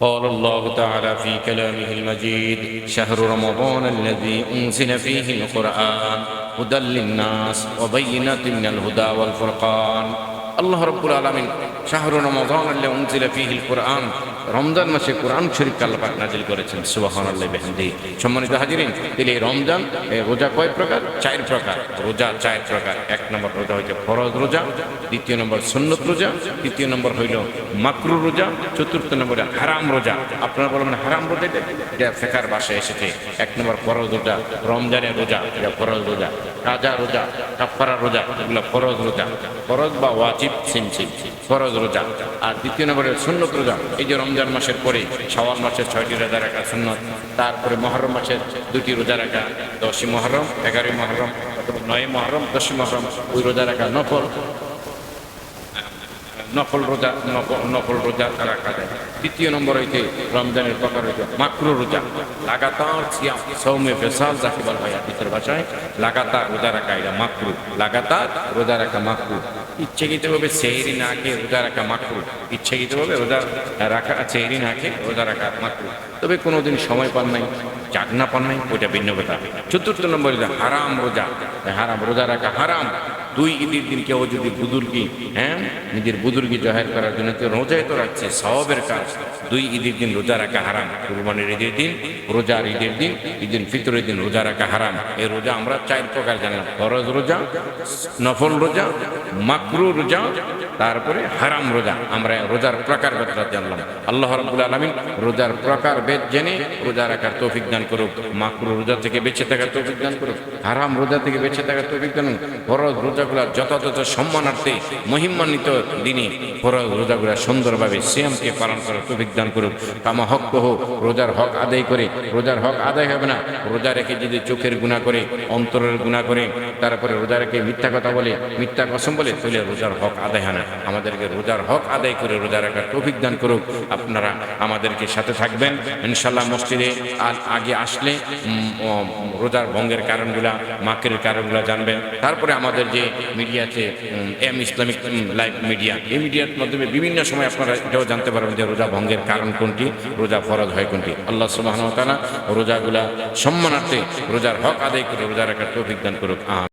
قال الله تعالى في كلامه المجيد شهر رمضان الذي أنزل فيه القرآن هدى للناس وبينات من الهدى والفرقان. الله رب العالمين শাহরু রমজান আল্লাহ উনজিলা ফিহিল কোরআন। রমজান মাসে কোরআন শরীফ আল্লাপাক নাজিল করেছেন। সুবাহান আল্লাহ বেহদি সম্মানিত হাজিরিন, তিনি এই রমজান রোজা কয় প্রকার? চার প্রকার। রোজা চার প্রকার। এক নম্বর রোজা হইতে ফরজ রোজা, দ্বিতীয় নম্বর সন্ন্যত রোজা, তৃতীয় নম্বর হইল মাকরু রোজা, চতুর্থ নম্বরে হারাম রোজা। আপনারা বলবেন হারাম রোজা এটা? ফেকার বাসায় এসেছে। এক নম্বর ফরজ রোজা, রমজানের রোজা, এটা ফরজ রোজা। রাজা রোজা কাপড়া রোজা, এগুলো ফরজ রোজা। ফরজ বা ওয়াজিব, সিম সিম। ফরজ রোজা আর দ্বিতীয় নম্বরে সুন্নত রোজা। এই যে রমজান মাসের পরে, শাওয়াল মাসের ছয়টি রোজা রাখা সুন্নত। তারপরে মহরম মাসের দুটি রোজা রাখা, দশই মহরম, এগারোই মহরম নয় মহরম, দশই মহরম, ওই রোজা রাখা নফল। নফল রোজা নফল রোজা রাখা যায় তৃতীয় নম্বর হইতে রমজানের প্রকার হইতে মাকরু রোজা। লাগাতার সিয়াম, সৌমে ফেসাল যাকে বলা হয় হাদিসের ভাষায় লাগাতার রোজা রাখা এটা মাকরু। লাগাতার রোজা রাখা মাকরু। ইচ্ছাকৃতভাবে সেহরি না খেয়ে রোজা রাখা মাকরু ইচ্ছাকৃতভাবে রোজা রাখা, সেহরি না খেয়ে রোজা রাখা মাকরু তবে কোনোদিন সময় পান নাই চাকনা পান নাই, ওইটা ভিন্ন কথা। চতুর্থ নম্বর হারাম রোজা। হারাম, রোজা রাখা হারাম। দুই ঈদের দিন কেউ যদি বুদুর্গি হ্যাঁ নিজের বুদুর্গি জহের করার জন্য কেউ রোজায় তো রাখছে সবের কাজ। দুই ঈদের দিন রোজা রাখা হারাম। কুরবানির ঈদের দিন, রোজার ঈদের দিন ঈদের ফিতরের দিন রোজা রাখা হারাম। এই রোজা আমরা চার প্রকার জানলাম ফরজ রোজা, নফল রোজা, মাকরু রোজা, তারপরে হারাম রোজা। আমরা রোজার প্রকার বেদটা জানলাম আল্লাহ। রাব্বুল আলামিন রোজার প্রকার বেদ জেনে রোজা রাখার তৌফিক দান করুক। মাকরু রোজা থেকে বেঁচে থাকার তৌফিক দান করুক। হারাম রোজা থেকে বেঁচে থাকার তৌফিক দান। ফরজ রোজাগুলা যথাযথ সম্মানার্থে মহিমান্বিত দিনে রোজাগুলা সুন্দরভাবে সিয়ামকে পালন করার তৌফিক দান করুক। কামা হক কহ, রোজার হক আদায় করে, রোজার হক আদায় হবে না। রোজা রেখে যদি চোখের গুণা করে, অন্তরের গুণা করে, তারপরে রোজা রেখে মিথ্যা কথা বলে, মিথ্যা কসম বলে, তাহলে রোজার হক আদায় হয় না। আমাদেরকে রোজার হক আদায় করে রোজা রাখার তৌফিক দান করুক। আপনারা আমাদেরকে সাথে থাকবেন। ইনশাল্লাহ মসজিদে আল আগে আসলে রোজার ভঙ্গের কারণগুলা, মাকের কারণগুলা জানবেন। তারপরে আমাদের যে মিডিয়াতে এম ইসলামিক লাইভ মিডিয়া। এই মিডিয়ার মাধ্যমে বিভিন্ন সময় আপনারা এটাও জানতে পারবেন যে রোজা ভঙ্গের কারণ কোনটি, রোজা ফরজ হয় কোনটি। আল্লাহ সুবাহ রোজাগুলা সম্মানার্থে, রোজার হক আদায় করে রোজা রাখার তৌফিক দান করুক। আহ